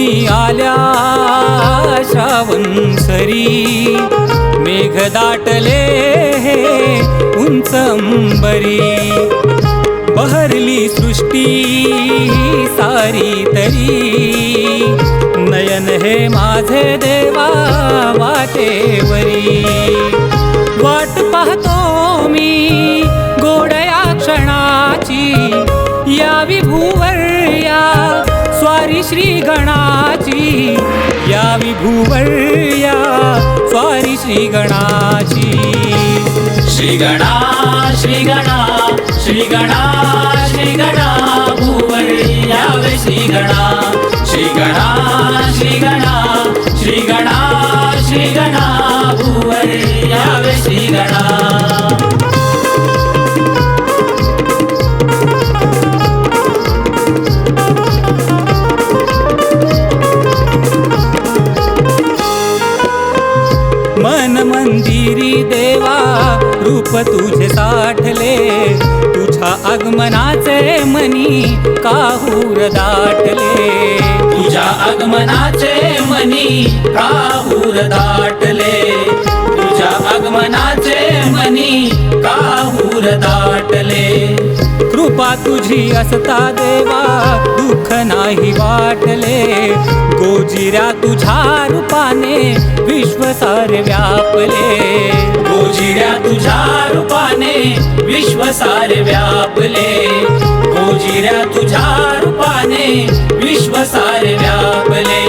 दिसुनी आल्या? श्रावण सरी मेघ दाटले हे उंच अंबरी. बहरली सृष्टी सारी तरी. नयन हे माझे देवा वाटेवरी वाट पाहतो मी गोडया क्षणाची. या विभू स्वारी श्री गणाची या विभूवर स्वारी श्री गणाची. श्री गणा श्री गणा श्री गणा श्री गणा भुवर श्री गणा. श्री गणा श्री गणा श्री गणा श्री गणा भुवर श्री गणा. मंदिरी देवा रूप तुझे साठले. तुझ्या आगमनाचे मनी काहूर दाटले. तुझ्या आगमनाचे मनी काहूर दाटले. तुझ्या आगमनाचे मनी काहूर दाटले. कृपा तुझी असता देवा दुःख नाही वाटले. गोजिऱ्या तुझ्या रूपाने विश्व सार व्यापले. गोजिऱ्या तुझ्या रूपाने विश्व सार व्यापले. गोजिऱ्या तुझ्या रूपाने विश्व सार व्यापले.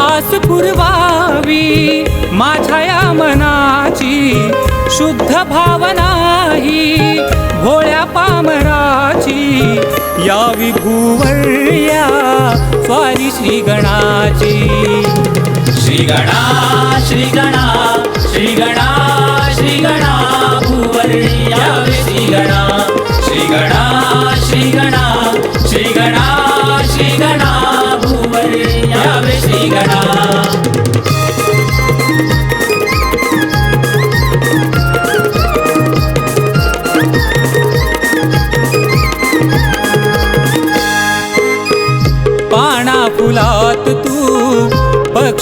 आस पुरवावी माझ्या या मनाची शुद्ध भावना ही भोळ्या पामराची. या विभुवर्या या स्वारी श्री गणाची श्री गणा श्री गणा श्री गणा श्री गणा भुवर यावे श्री गणा श्री गणा श्री गणा श्री गणा श्री गणा श्री गणा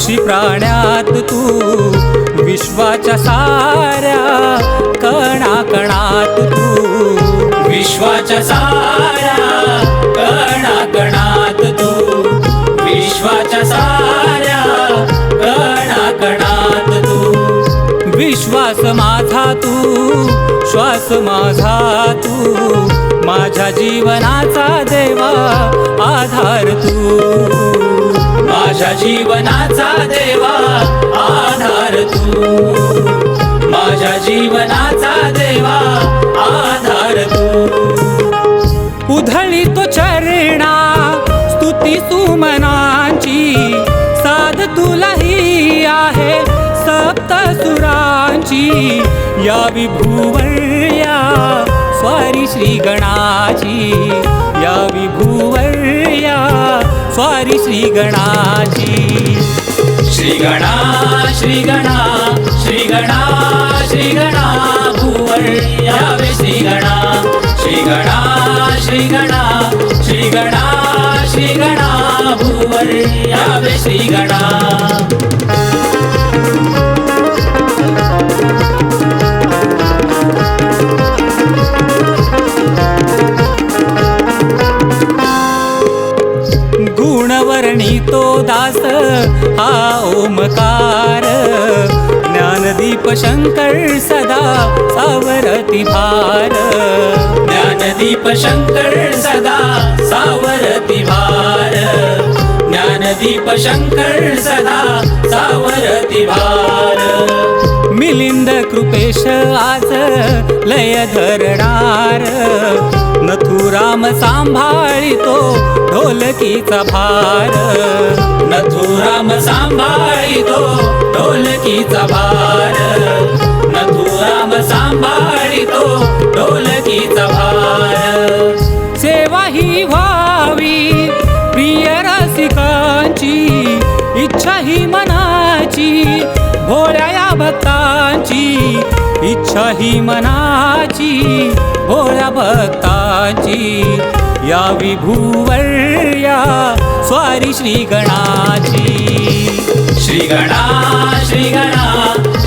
पक्षी प्राण्यात तू विश्वाच्या साऱ्या कणा कणात तू विश्वाच्या साऱ्या कणा कणात तू विश्वाच्या साऱ्या कणा कणात तू विश्वास माझा तू श्वास माझा तू माझ्या जीवनाचा देवा आधार तू. माझ्या जीवनाचा देवा आधार तू. माझ्या जीवनाचा देवा आधार तू. उधळी तो चरणा स्तुती सुमनांची. साध तुलाही आहे सप्त सुरांची. या विभुवर्या या स्वारी श्री गणाची या विभुवर स्वारी श्री गणाची श्री गणा श्री गणा श्री गणा श्री गणा भुवन यावे श्री गणा. श्री गणा श्री गणा श्री गणा श्री गणा भुवन यावे श्री गणा. गुणवर्णी तो दास हा ओमकार. ज्ञानदीप शंकर सदा सावरती भार. ज्ञानदीप शंकर सदा सावरती भार. ज्ञानदीप शंकर सदा सावरती भार. मिलिंद कृपेश आज लय धरणार नथुराम सांभाळितो ढोलकीचा भार. नथुराम सांभाळितो ढोलकीचा भार. नथुराम सांभाळितो ढोलकीचा भार. सेवा ही व्हावी प्रिय रसिकांची इच्छा ही मनाची भोळ्या या भक्तांची शाही मनाची भोळ्या भक्ताची. या विभुवर्या स्वारी श्री गणाची श्री गणा श्री गणा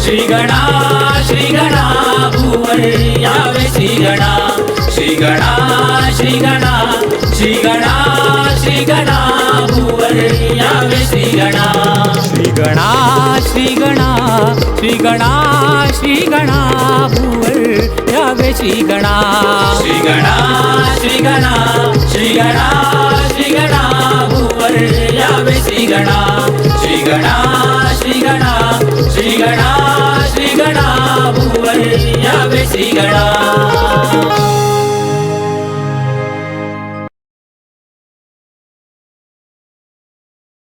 श्री गणा श्री गणा भुवर यावे श्री गणा श्री गणा श्री गणा श्री गणा श्री गणा भुवर यावे श्री गणा श्री गणा श्री गणा श्री गणा श्री गणा भुवर यावे श्री गणा श्री गणा श्री गणा श्री गणा श्री गणा श्री गणा